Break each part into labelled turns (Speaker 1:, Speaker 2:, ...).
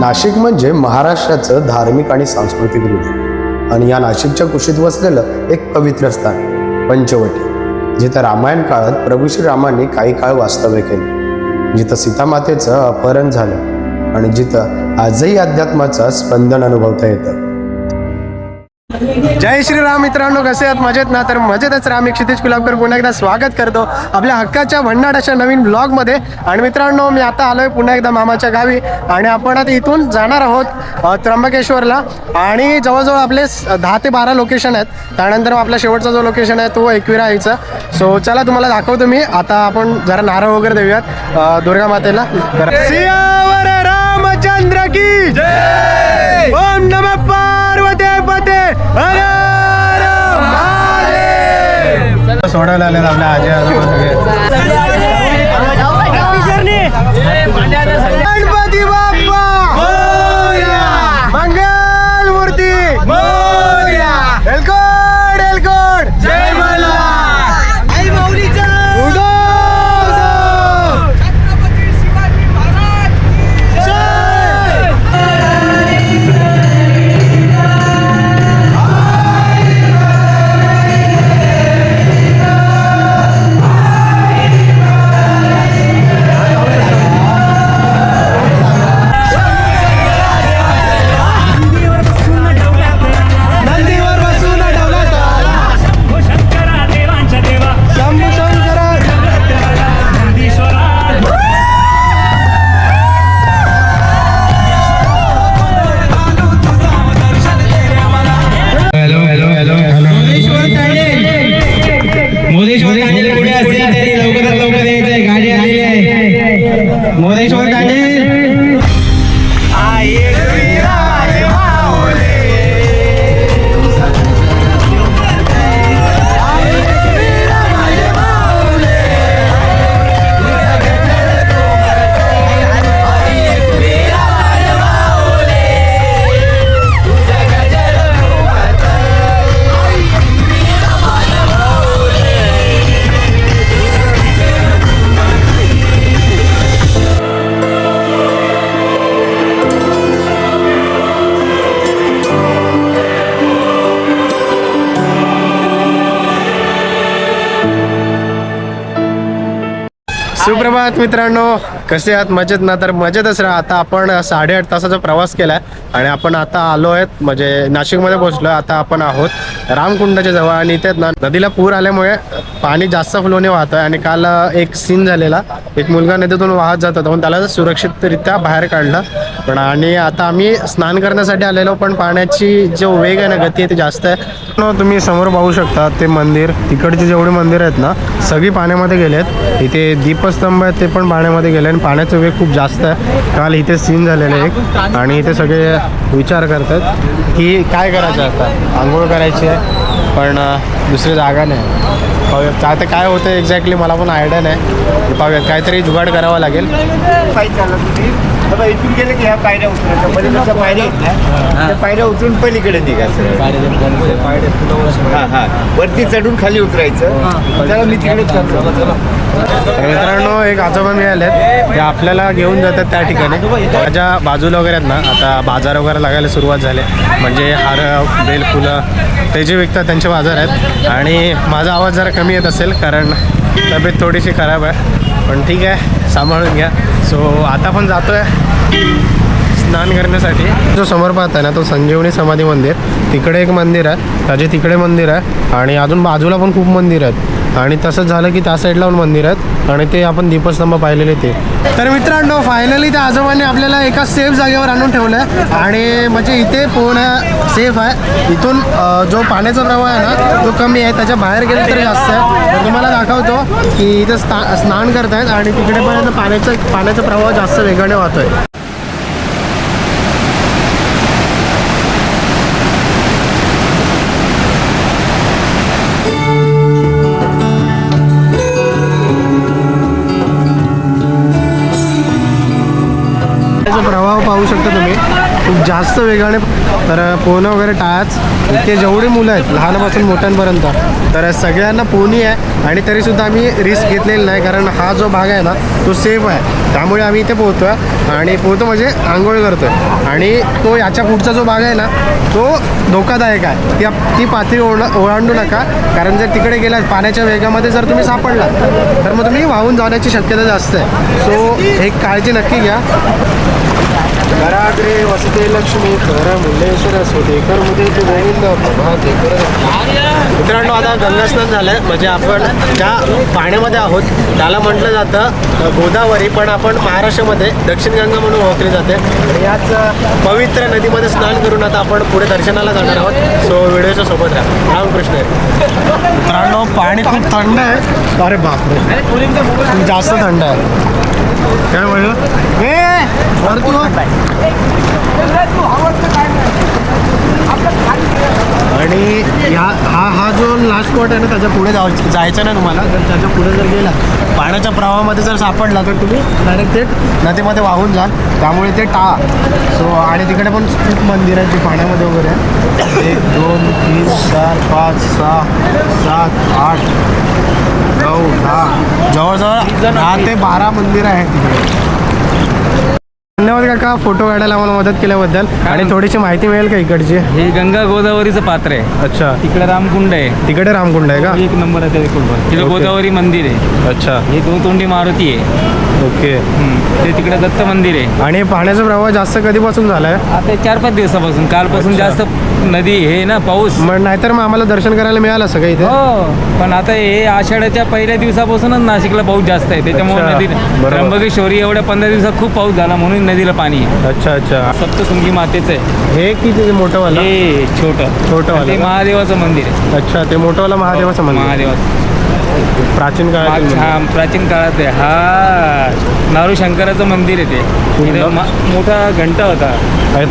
Speaker 1: नाशिक म्हणजे महाराष्ट्राचं धार्मिक आणि सांस्कृतिक हृदय आणि या नाशिकच्या कुशीत वसलेलं एक पवित्र स्थान पंचवटी जिथं रामायण काळात प्रभू श्रीरामांनी काही काळ वास्तव्य केले. जिथं सीतामातेचं अपहरण झालं आणि जिथं आजही अध्यात्माचा स्पंदन अनुभवता येतं. जय श्रीराम मित्रांनो कसे आहात? मजेत ना? तर मजेतच राम एक क्षितिज कुलाबकर पुन्हा एकदा स्वागत करतो आपल्या हक्काच्या भन्नाट अशा नवीन ब्लॉगमध्ये. आणि मित्रांनो मी आता आलोय पुन्हा एकदा मामाच्या गावी. आणि आपण आता इथून जाणार आहोत त्र्यंबकेश्वरला. आणि जवळजवळ आपले दहा ते बारा लोकेशन आहेत. त्यानंतर मग आपला शेवटचा जो लोकेशन आहे तो एकविरा यायचा सो चला तुम्हाला दाखवतो मी. आता आपण जरा नारळ वगैरे देऊयात दुर्गा मातेला. रामचंद्र की ओम सोडायला आले आपल्या आजी आजोबा सगळे. सुप्रभात मित्रांनो. कसे आहात? मजेत ना? तर मजेतच राहा. आता आपण साडेआठ तासाचा प्रवास केलाय आणि आपण आता आलो आहेत म्हणजे नाशिकमध्ये पोहोचलो आता आपण आहोत रामकुंडाच्या जवळ आणि इथे ना नदीला पूर आल्यामुळे पाणी जास्त फ्लोने वाहत आहे आणि काल एक सीन झालेला. एक मुलगा नदीतून वाहत जात होता पण त्याला सुरक्षितरित्या बाहेर काढलं. पण आणि आता आम्ही स्नान करण्यासाठी आलेलो पण पाण्याची जो वेग आहे ना गती आहे ती जास्त आहे. हो, तुम्ही समोर पाहू शकता ते मंदिर तिकडचे जेवढी मंदिर आहेत ना सगळी पाण्यामध्ये गेलेत इथे दीपस्तंभ आहेत ते पण पाण्यामध्ये गेले आणि पाण्याचा वेग खूप जास्त आहे. काल इथे सीन झालेलं आहे एक. आणि इथे सगळे विचार करतात की काय करायचं आता? आंघोळ करायची आहे पण दुसरी जागा नाही. पाहूयात आता काय होतं एक्झॅक्टली मला पण आयडिया नाही. पाहूयात काहीतरी जुगाड करावा लागेल.
Speaker 2: बाबा इथून गेलं की ह्या पायऱ्या उतरायच्या पलीकडच्या पायऱ्या आहेत ना त्या पायऱ्या उतरून पलीकडे निघायचं हा हा. वरती चढून खाली उतरायचं. त्याला मी तिकडे चाललो
Speaker 1: तर मित्रांनो एक आजोबा मिळालेत. ते आपल्याला घेऊन जातात त्या ठिकाणी. माझ्या बाजूला वगैरे आहेत ना आता बाजार वगैरे लागायला सुरुवात झाली. म्हणजे हार बेल फुलं ते जे विकतात त्यांचे बाजार आहेत. आणि माझा आवाज जरा कमी येत असेल कारण तब्येत थोडीशी खराब आहे. पण ठीक आहे सांभाळून घ्या. सो आता पण जातो आहे स्नान करण्यासाठी. जो समोर पाहताय ना तो संजीवनी समाधी मंदिर. तिकडे एक मंदिर आहे. त्याचे तिकडे मंदिर आहे. आणि अजून बाजूला पण खूप मंदिर आहेत. आणि तसंच झालं की त्या साईडला पण मंदिर आहेत आणि ते आपण दीपस्तंभ पाहिलेले ते. तर मित्रांनो फायनली त्या आजोबांनी आपल्याला एका सेफ जागेवर आणून ठेवलं आहे आणि म्हणजे इथे पोहणं सेफ आहे. इथून जो पाण्याचा प्रवाह आहे ना तो कमी आहे. त्याच्या बाहेर गेलं तरी जास्त आहे. तुम्हाला दाखवतो की इथं स्ना स्नान करतायत आणि तिकडे पण आता पाण्याचा पाण्याचा प्रवाह जास्त वेगाने वाहतोय. जास्त वेगाने तर पोहणं वगैरे टाळाच. इतके जेवढी मुलं आहेत लहानापासून मोठ्यांपर्यंत तर सगळ्यांना पोहणी आहे आणि तरीसुद्धा आम्ही रिस्क घेतलेली नाही कारण हा जो भाग आहे ना तो सेफ आहे. त्यामुळे आम्ही इथे पोहतो आहे आणि पोहतो म्हणजे आंघोळ करतो आहे आणि तो याच्या पुढचा जो भाग आहे ना तो धोकादायक आहे. ती ती पातळी ओढ ओलांडू नका कारण जर तिकडे गेलात पाण्याच्या वेगामध्ये जर तुम्ही सापडला तर मग तुम्ही वाहून जाण्याची शक्यता जास्त आहे. सो एक काळजी नक्की घ्या. घराकडे वसते लक्ष्मी कर मुंडेश्वर स्वदेकर मुदे गोविंद प्रभाते मित्रांनो आता गंगास्नान झालंय. म्हणजे आपण ज्या पाण्यामध्ये आहोत त्याला म्हटलं जातं गोदावरी. पण आपण महाराष्ट्रामध्ये दक्षिण गंगा म्हणून ओळखली जाते. आणि याच पवित्र नदीमध्ये स्नान करून आता आपण पुढे दर्शनाला जाणार आहोत. सो व्हिडिओच्या सोबत राहा. रामकृष्ण. मित्रांनो पाणी खूप थंड आहे. अरे बापरे. खूप जास्त थंड आहे. काय म्हणलं आणि ह्या हा हा जो लास्ट स्पॉट आहे ना त्याच्या पुढे जाऊ जायचं नाही तुम्हाला. जर त्याच्या पुढे जर गेला पाण्याच्या प्रवाहामध्ये जर सापडला तर तुम्ही डायरेक्ट ते नदीमध्ये वाहून जाल. त्यामुळे ते टाळा. सो आणि तिकडे पण खूप मंदिर आहेत जी पाण्यामध्ये वगैरे आहे. एक दोन तीन चार पाच सहा सात आठ नऊ दहा. जवळजवळ दहा ते बारा मंदिरं आहेत तिकडे. धन्यवाद काका. फोटो काढायला आम्हाला मदत केल्याबद्दल. आणि थोडीशी माहिती मिळेल का इकडची?
Speaker 3: हे गंगा गोदावरीचं पात्र आहे.
Speaker 1: अच्छा.
Speaker 3: तिकडे रामकुंड आहे.
Speaker 1: तिकडे रामकुंड आहे का?
Speaker 3: एक नंबर आहे तिकडे. गोदावरी मंदिर आहे.
Speaker 1: अच्छा.
Speaker 3: हे दोन तोंडी मारुती आहे.
Speaker 1: ओके.
Speaker 3: ते तिकडे दत्त मंदिर आहे.
Speaker 1: आणि पाण्याचा प्रवाह जास्त कधीपासून झालाय?
Speaker 3: आता चार पाच दिवसापासून. कालपासून. जास्त नदी हे ना पाऊस.
Speaker 1: मग नाहीतर मग आम्हाला दर्शन करायला मिळालं असं काही इथे?
Speaker 3: हो. पण आता हे आषाढ्याच्या पहिल्या दिवसापासूनच नाशिकला पाऊस जास्त आहे. त्याच्यामुळे. नदी. त्र्यंबकेश्वरी एवढ्या पंधरा दिवसात खूप पाऊस झाला म्हणून नदीला पाणी आहे.
Speaker 1: अच्छा अच्छा.
Speaker 3: सप्तशृंगी मातेचं आहे.
Speaker 1: हे किती मोठं वाला
Speaker 3: हे छोटं.
Speaker 1: छोटंवालं
Speaker 3: ते
Speaker 1: का?
Speaker 3: महादेवाचं मंदिर आहे.
Speaker 1: अच्छा ते मोठंवाला महादेवाचं मंदिर
Speaker 3: महादेवाचं.
Speaker 1: प्राचीन काळात
Speaker 3: माग- हा प्राचीन काळात आहे. हा. नारू शंकराचं मंदिर आहे ते. इथे मा- मोठा घंटा होता.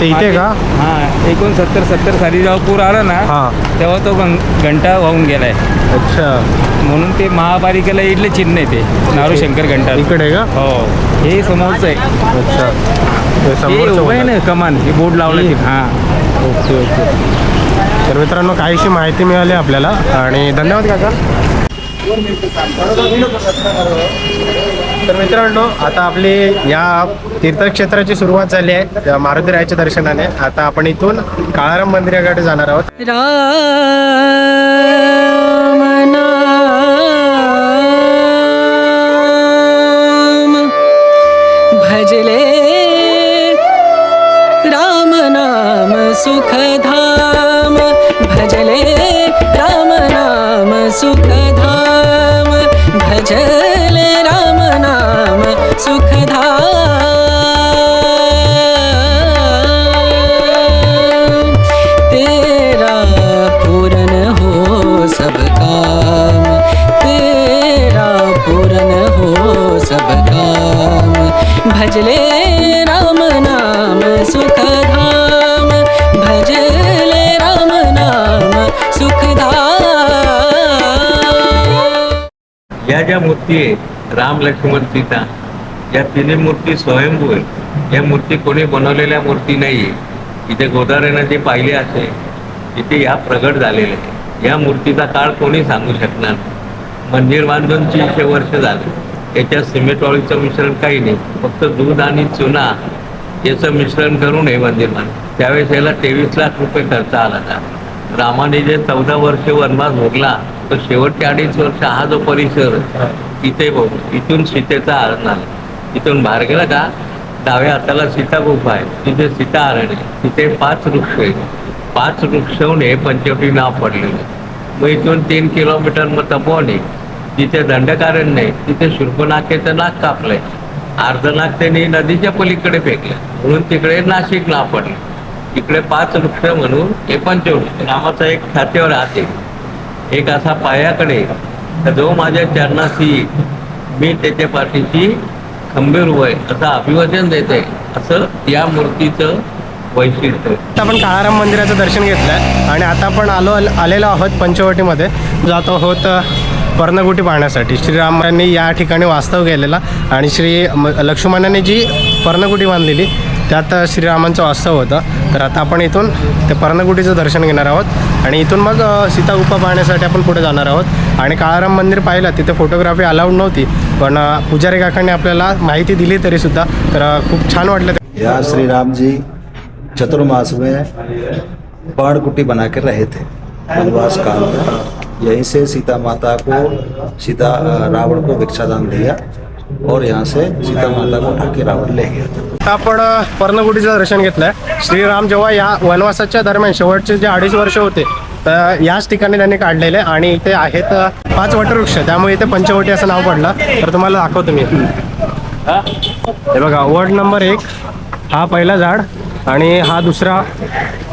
Speaker 1: ते इथे का?
Speaker 3: हा एकोणसत्तर सत्तर साली जेव्हा पूर आला ना
Speaker 1: हा.
Speaker 3: तेव्हा तो गं- घंटा वाहून गेलाय.
Speaker 1: अच्छा.
Speaker 3: म्हणून ते महापालिकेला इथले चिन्ह आहे ते. नारू शंकर घंटा.
Speaker 1: इकडे का?
Speaker 3: हो. हे समोरचं आहे.
Speaker 1: अच्छा. ते
Speaker 3: हे
Speaker 1: समोरचं
Speaker 3: उभं आहे. ना कमान. हे बोर्ड लावलं
Speaker 1: हे.
Speaker 3: हा.
Speaker 1: Okay okay. तर मित्रांनो काहीशी माहिती मिळाली आपल्याला आणि धन्यवाद काका. तर मित्रांनो आता आपली या तीर्थक्षेत्राची सुरुवात झाली आहे. मारुती रायाच्या दर्शनाने. आता आपण इथून काळाराम मंदिराकडे जाणार आहोत.
Speaker 4: राम भजले
Speaker 5: या ज्या मूर्ती आहे राम लक्ष्मण सीता या तिन्ही मूर्ती स्वयंभू आहेत. या मूर्ती कोणी बनवलेल्या मूर्ती नाही आहे इथे गोदावरीनं जे पाहिले असे इथे या प्रगट झालेले आहे या मूर्तीचा काळ कोणी सांगू शकणार मंदिर बांधून तीनशे वर्ष झाले. त्याच्यात सिमेंटवाळीचं मिश्रण काही नाही. फक्त दूध आणि चुना याचं मिश्रण करून हे मंदिर बांधलं. त्यावेळेस याला तेवीस लाख रुपये खर्च आला होता. रामाने जे चौदा वर्ष वनवास भोगला तर शेवटचे अडीच वर्ष हा जो परिसर इथे बघ इथून सीतेचा हरण आला इथून बाहेर गेला का डाव्या हाताला सीता गुफा आहे तिथे सीता हरण आहे. तिथे पाच वृक्ष आहे पाच वृक्षहून हे पंचवटी नाव पडलेलं आहे. मग इथून तीन किलोमीटर मग तपोवन आहे. तिथे दंडकारण्य आहे. तिथे शुर्पनाकेचं नाक कापलंय. अर्धनाक त्यांनी नदीच्या पलीकडे फेकलं. म्हणून तिकडे नाशिक नाव पडलं. इकडे पाच वृक्ष म्हणून हे पंचवटी. नावाचा एक खात्यावर राहते आहे. एक असा पायाकडे. जो माझ्या चरणाशी मी त्याच्या पाठीशी खंबीर वय असं अभिवादन देते असं या मूर्तीचं वैशिष्ट्य
Speaker 1: आता आपण काळाराम मंदिराचं दर्शन घेतलं आहे आणि आता आपण आलो आलेलो आहोत पंचवटीमध्ये. जातो आहोत अ, पर्णकुटी पाहण्यासाठी श्रीरामांनी या ठिकाणी वास्तव केलेला आणि श्री म- लक्ष्मणाने जी पर्णकुटी बांधलेली त्यात श्रीरामांचं वास्तव होतं. तर आता आपण इथून त्या पर्णकुटीचं दर्शन घेणार आहोत आणि इथून मग अ, पाहण्यासाठी आपण पुढे जाणार आहोत. आणि काळाराम मंदिर पाहिलं तिथे फोटोग्राफी अलाउड नव्हती पण पुजारी काकांनी आपल्याला माहिती दिली तरीसुद्धा तर खूप छान वाटलं
Speaker 6: या श्रीरामजी चतुर्मास में बाढ़ बना के रहे थे वनवास काल में. यहीं से सीता माता को सीता रावण को भिक्षादान दिया और यहाँ से सीता माता को ठाके रावण ले गया।
Speaker 1: आता आपण पर्णगुटीचं पर्णकुटीचं दर्शन घेतलंय. श्रीराम जेव्हा या वनवासाच्या दरम्यान शेवटचे जे अडीच वर्ष होते तर याच ठिकाणी त्यांनी काढलेले आणि इथे आहेत पाच वटवृक्ष. त्यामुळे इथे पंचवटी असं नाव पडलं. तर तुम्हाला दाखवतो मी. हे बघा वड नंबर एक हा पहिला झाड आणि हा दुसरा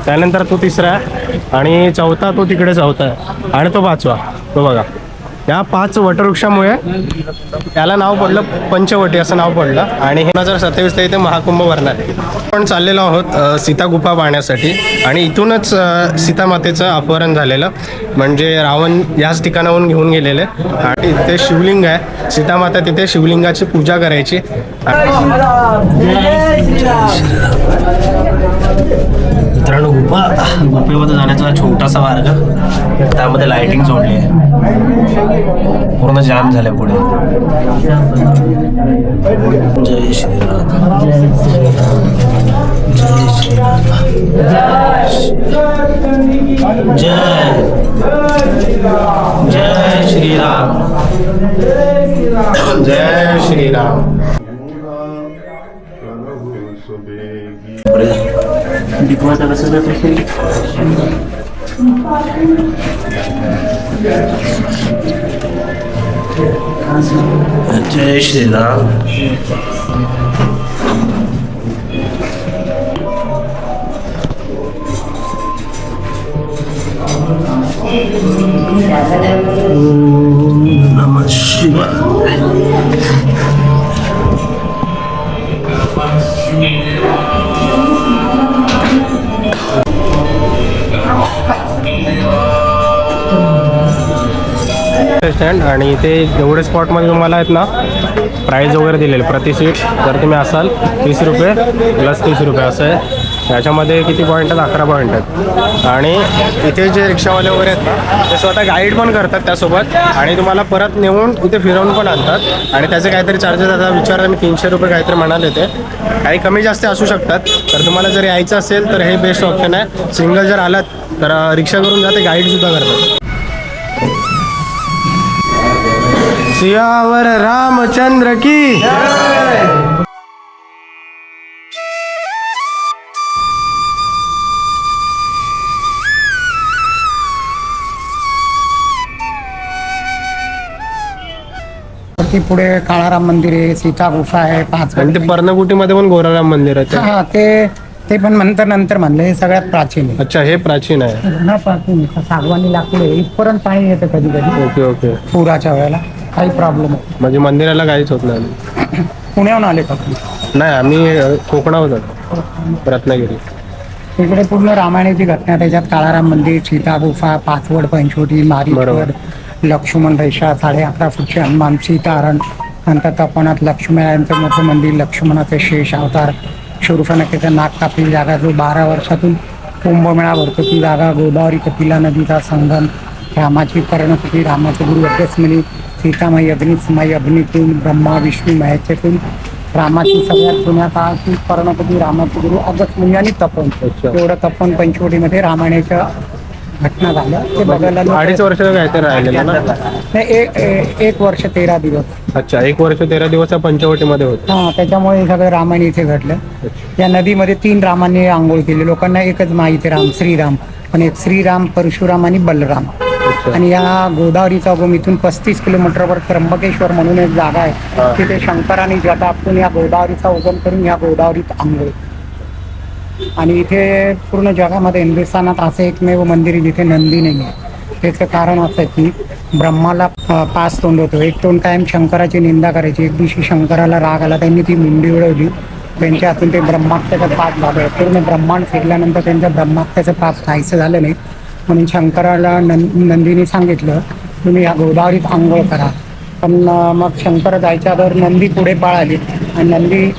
Speaker 1: त्यानंतर तो तिसरा आहे आणि चौथा तो तिकडे चौथा आहे आणि तो पाचवा. तो बघा. या पाच वटवृक्षामुळे त्याला नाव पडलं पंचवटी असं नाव पडलं आणि हे दोन हजार ते इथे महाकुंभ भरणार आहे. आपण चाललेलो आहोत सीतागुफा सीता गुफा पाहण्यासाठी आणि इथूनच सीतामातेचं अपहरण झालेलं म्हणजे रावण याच ठिकाणाहून घेऊन गेलेले आणि इथे शिवलिंग आहे. सीतामाता तिथे शिवलिंगाची पूजा करायची. मित्रांनो गुफा. गुफेमध्ये जाण्याचा छोटासा मार्ग. त्यामध्ये लाइटिंग जोडली आहे. पूर्ण जाम झाले पुढे. जय श्रीराम. जय श्रीराम. जय. जय श्रीराम. जय श्रीराम. डिपवायचं कसं जातं जय श्रीराम नमः शिवाय स्टँड आणि ते एवढे स्पॉटमध्ये तुम्हाला आहेत ना प्राईज वगैरे दिलेले. प्रति सीट जर तुम्ही असाल तीस रुपये प्लस तीस रुपये असं आहे. याच्यामध्ये किती पॉईंट आहेत? अकरा पॉईंट आहेत. आणि इथे जे रिक्षावाले वगैरे आहेत ना ते स्वतः गाईड पण करतात त्यासोबत. आणि तुम्हाला परत नेऊन इथे फिरवून पण आणतात. आणि त्याचे काहीतरी चार्जेस आता विचारता मी तीनशे रुपये काहीतरी म्हणाले ते काही कमी जास्त असू शकतात. तर तुम्हाला जर यायचं असेल तर हे बेस्ट ऑप्शन आहे. सिंगल जर आलात तर रिक्षा करून जाते गाईडसुद्धा करतात. सियावर रामचंद्र की.
Speaker 7: ती पुढे काळाराम मंदिर आहे सीता गुफा आहे पाच
Speaker 1: आणि ते पर्णकुटीमध्ये पण गोराराम मंदिर आहे ते.
Speaker 7: हा ते ते पण नंतर नंतर म्हणलं हे सगळ्यात प्राचीन आहे.
Speaker 1: अच्छा हे प्राचीन आहे.
Speaker 7: जुनं प्राचीन आहे. सागवानी लाकूड आहे. इथपर्यंत पाणी येतं कधी कधी
Speaker 1: ओके ओके.
Speaker 7: पुराच्या वेळेला काही प्रॉब्लेम आहे
Speaker 1: म्हणजे मंदिराला काहीच होत नाही.
Speaker 7: पुण्याहून आले का तुम्ही?
Speaker 1: नाही आम्ही अ, कोकणावर जातो रत्नागिरी.
Speaker 7: इकडे पूर्ण रामायणाची घटना त्याच्यात काळाराम मंदिर सीता गुफा पाचवड पंचवटी
Speaker 1: बरोबर.
Speaker 7: लक्ष्मण रेषा साडे अकरा फुटचे हनुमान सीतारण नंतर तपनात लक्ष्मणाचं मोठं मंदिर लक्ष्मणाचे शेष अवतार. शूर्फणकेचं नाक कापलेली जागा जो बारा वर्षातून कुंभमेळा भरतो ती जागा गोदावरी कपिला नदीचा संगम रामाची कर्णकुटी रामाचे गुरु अगस्मनी सीतामाई अग्निसमाई अग्नितून ब्रह्मा विष्णू महेशतून रामाची सगळ्यात जुन्या काळाची कर्णपती रामाचे गुरु अगस्मुनी आणि तपन. एवढं तपन पंचवटीमध्ये रामायणाच्या घटना झाल्या. ते बघायला लोकं-
Speaker 1: अडीच वर्ष राहिलेलं ना?
Speaker 7: नाही, एक ए- एक वर्ष तेरा दिवस.
Speaker 1: अच्छा एक वर्ष तेरा दिवस या पंचवटीमध्ये होते.
Speaker 7: हा त्याच्यामुळे हे सगळं रामायण इथे घडलं. या नदीमध्ये तीन रामांनी आंघोळ केली. लोकांना एकच माहिती राम श्रीराम. पण एक श्रीराम परशुराम आणि बलराम.
Speaker 1: अच्छा.
Speaker 7: आणि या गोदावरीचा उगम इथून पस्तीस किलोमीटरवर त्र्यंबकेश्वर म्हणून एक जागा
Speaker 1: हा.
Speaker 7: आहे तिथे शंकराने जटा आपटून या गोदावरीचा उगम करून या गोदावरीत आंघोळ आणि इथे पूर्ण जगामध्ये हिंदुस्थानात असं एकमेव मंदिर आहे जिथे नंदी नाही आहे. त्याचं कारण असं आहे की ब्रह्माला पाच तोंड होतो. एक तोंड कायम शंकराची निंदा करायची. एक दिवशी शंकराला राग आला त्यांनी ती मुंडी उडवली. त्यांच्या हातून ते ब्रह्मात्याचं पाप झालं. पूर्ण ब्रह्मांड फिरल्यानंतर त्यांच्या ब्रह्मात्याचं पाप काहीचं झालं नाही. म्हणून शंकराला नं नंदीने सांगितलं तुम्ही या गोदावरीत आंघोळ करा. पण मग शंकर जायच्या अगोदर नंदी पुढे पळाली. आणि नंदी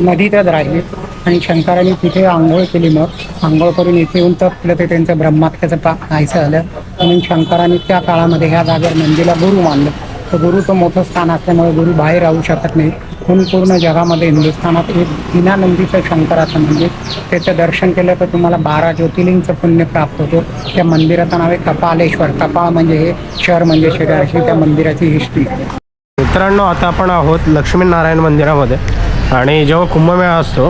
Speaker 7: नदीतच राहिली. आणि शंकराने तिथे आंघोळ केली मग. आंघोळ करून इथे येऊन तपलं ते त्यांचं ब्रह्मात्याचं पा नाहीसं झालं. म्हणून शंकराने त्या काळामध्ये ह्या जागेवर नंदीला गुरु मानलं. तर गुरुचं मोठं स्थान असल्यामुळे गुरु बाहेर राहू शकत नाही. म्हणून पूर्ण जगामध्ये हिंदुस्थानात एक बिना नंदीचं शंकराचं मंदिर. त्याचं दर्शन केलं तर तुम्हाला बारा ज्योतिर्लिंगचं पुण्य प्राप्त होतो. त्या मंदिराचं नाव आहे कपालेश्वर. कपाळ म्हणजे हे शहर म्हणजे शरीर. अशी त्या मंदिराची हिस्ट्री
Speaker 1: मित्रांनो आता आपण आहोत लक्ष्मीनारायण मंदिरामध्ये. आणि जेव्हा कुंभमेळा असतो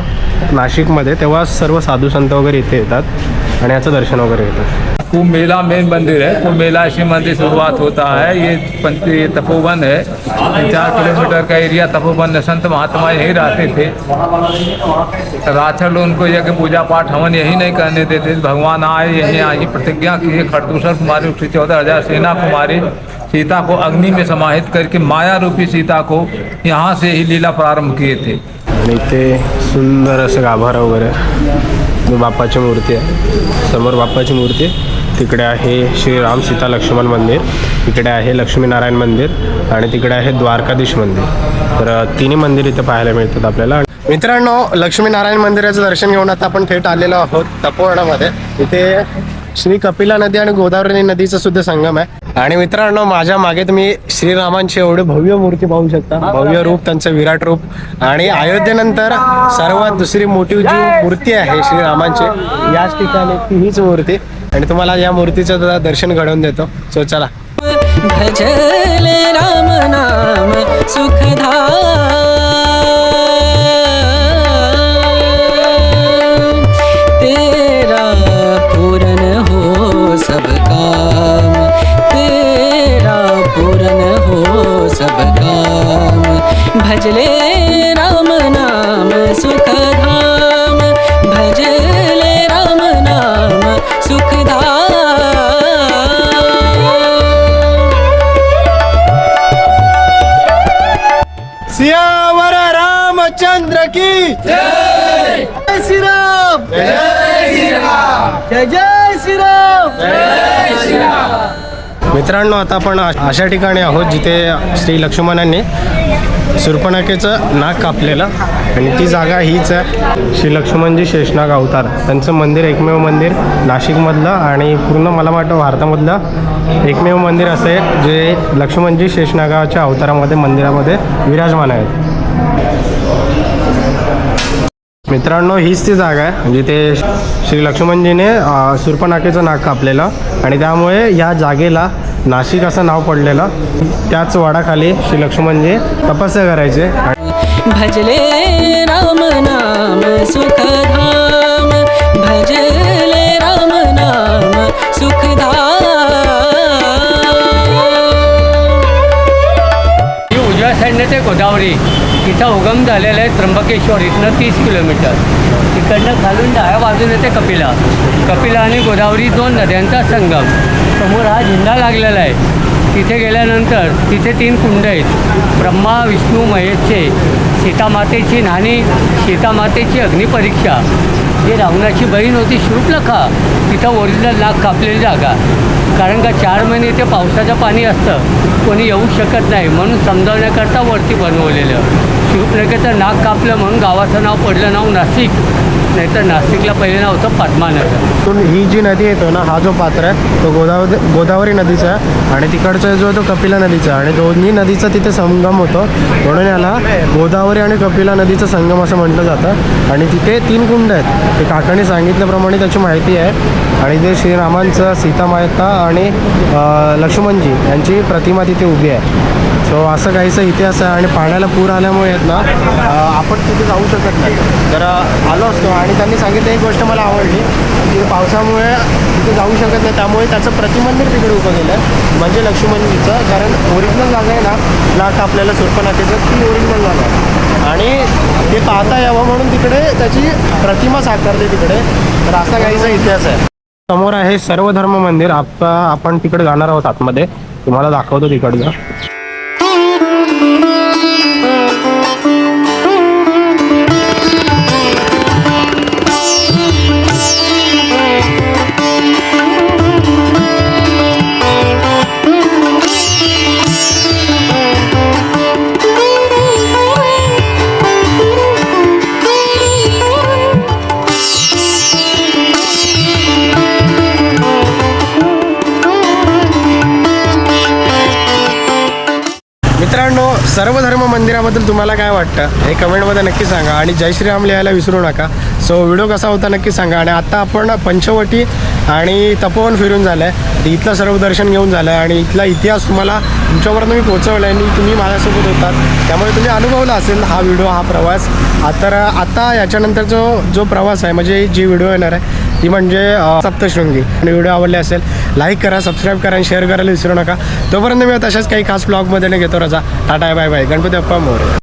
Speaker 1: नाशिकमध्ये तेव्हा सर्व साधू संत वगैरे इथे येतात आणि याचं दर्शन वगैरे घेतात.
Speaker 3: कुंभ मेला मेन मंदिर है कुंभ मेला से मंदिर शुरुआत होता है ये पंच ये तपोवन है चार किलोमीटर का एरिया तपोवन संत महात्मा यही रहते थे राक्षस उनको यज्ञ पूजा पाठ हवन यही नहीं करने देते. भगवान आए यही आई प्रतिज्ञा की खरदूसर कुमारी उसकी चौदह हजार सेना कुमारी सीता को अग्नि में समाहित करके माया रूपी सीता को यहाँ से ही लीला प्रारंभ किए थे।
Speaker 1: आणि इथे सुंदर असं गाभारा वगैरे. बाप्पाची मूर्ती आहे. समोर बाप्पाची मूर्ती तिकडे आहे श्रीराम सीता लक्ष्मण मंदिर. इकडे आहे लक्ष्मीनारायण मंदिर. आणि तिकडे आहे द्वारकाधीश मंदिर. तर तिन्ही मंदिर इथे पाहायला मिळतात आपल्याला. मित्रांनो लक्ष्मीनारायण मंदिराचं दर्शन घेऊन आता आपण थेट आलेलो आहोत तपोवनामध्ये. इथे श्री कपिला नदी आणि गोदावरी नदीचा सुद्धा संगम आहे. आणि मित्रांनो माझ्या मागे तुम्ही श्रीरामांची एवढे भव्य मूर्ती पाहू शकता. भव्य रूप त्यांचं विराट रूप. आणि अयोध्येनंतर सर्वात दुसरी मोठी जी मूर्ती आहे श्रीरामांची याच ठिकाणी ती हीच मूर्ती. आणि तुम्हाला या मूर्तीचं दर्शन घडवून देतो. सो चला.
Speaker 4: भजले राम नाम सुखधाम.
Speaker 1: की जय श्रीराम. जय जय श्रीराम. मित्रांनो आता आपण अशा ठिकाणी आहोत जिथे श्री लक्ष्मणांनी सुरपणाकेचं नाक कापलेलं आणि ती जागा हीच आहे. श्री लक्ष्मणजी शेषनाग अवतार. त्यांचं मंदिर एकमेव मंदिर नाशिकमधलं आणि पूर्ण मला वाटतं भारतामधलं एकमेव मंदिर असं आहे जे लक्ष्मणजी शेषनागाच्या अवतारामध्ये मंदिरामध्ये विराजमान आहेत. मित्रांनो हीच ती जागा आहे जिथे श्री लक्ष्मणजीने अ, सुर्पनाखेचं नाक कापलेलं आणि त्यामुळे या जागेला नाशिक असं नाव पडलेलं. त्याच वाडाखाली श्री लक्ष्मणजी तपस्या करायचे.
Speaker 4: भजले राम नाम सुखधाम भजले राम नाम सुखधाम.
Speaker 3: ही उजव्या साईडने ते गोदावरी. तिचा उगम झालेला आहे त्र्यंबकेश्वर इथनं तीस किलोमीटर. तिकडनं खालून डाव्या बाजून येते कपिला. कपिला आणि गोदावरी दोन नद्यांचा संगम. समोर हा झेंडा लागलेला आहे. तिथे गेल्यानंतर तिथे तीन कुंड आहेत. ब्रह्मा विष्णू महेशचे सीतामातेची नाणी सीतामातेची अग्निपरीक्षा. जी रावणाची बहीण होती शृपलखा तिथं ओरिजिनल नाक कापलेली जागा. कारण का चार महिने इथे पावसाचं पाणी असतं. कोणी येऊ शकत नाही म्हणून समजावण्याकरता वरती बनवलेलं. शिवप्रेखेचं नाक कापलं म्हणून गावाचं नाव पडलं नाव नाशिक. नाहीतर नाशिकला पहिले नाव होतं पद्मानगर.
Speaker 1: पण ही जी नदी येतो ना हा जो पात्र आहे तो गोदावरी गोदावरी नदीचा आहे आणि तिकडचा जो तो कपिला नदीचा आणि दोन्ही नदीचा तिथे संगम होतो. म्हणून याला गोदावरी आणि कपिला नदीचा संगम असं म्हटलं जातं. आणि तिथे तीन कुंड आहेत. ते काकाने सांगितल्याप्रमाणे त्याची माहिती आहे. आणि ते श्रीरामांचं सीतामाता आणि लक्ष्मणजी यांची प्रतिमा तिथे उभी आहे. सो असं काहीसा इतिहास आहे आणि पाण्याला पूर आल्यामुळे आहेत ना आपण तिथे जाऊ शकत नाही. तर आलो असतो आणि त्यांनी सांगितलं एक गोष्ट मला आवडली की पावसामुळे तिथे जाऊ शकत नाही. त्यामुळे त्याचं प्रतिमंदिर तिकडे उभं केलं म्हणजे लक्ष्मणजीचं कारण ओरिजिनल जागा आहे ना लाट आपल्याला सुरपनाखेचं ती ओरिजिनल जागा आहे. आणि ते पाहता यावं म्हणून तिकडे त्याची प्रतिमा साकारते तिकडे. तर असा काहीसा इतिहास आहे. समोर आहे सर्वधर्म मंदिर. आता आपण तिकडे जाणार आहोत आतमध्ये. तुम्हाला दाखवतो तिकडचं. सर्वधर्म मंदिराबद्दल तुम्हाला काय वाटतं? हे कमेंटमध्ये नक्की सांगा. आणि जय श्रीराम लिहायला विसरू नका. सो व्हिडिओ कसा होता नक्की सांगा. आणि आत्ता आपण पंचवटी आणि तपोवन फिरून झालं आहे इथलं सर्व दर्शन घेऊन झालं आहे आणि इथला इतिहास तुम्हाला तुमच्यापर्यंत मी पोहोचवला आहे आणि तुम्ही माझ्यासोबत होतात. त्यामुळे तुम्ही अनुभवला असेल हा व्हिडिओ हा प्रवास. तर आता याच्यानंतर जो जो प्रवास आहे म्हणजे जी व्हिडिओ येणार आहे ती म्हणजे सप्तशृंगी. आणि व्हिडिओ आवडले असेल. लाईक करा सबस्क्राईब करा आणि शेअर करायला विसरू नका. तोपर्यंत मी तशाच काही खास ब्लॉगमध्ये घेतो रजा. टाटा बाय बाय गणपती अप्पा मोरे.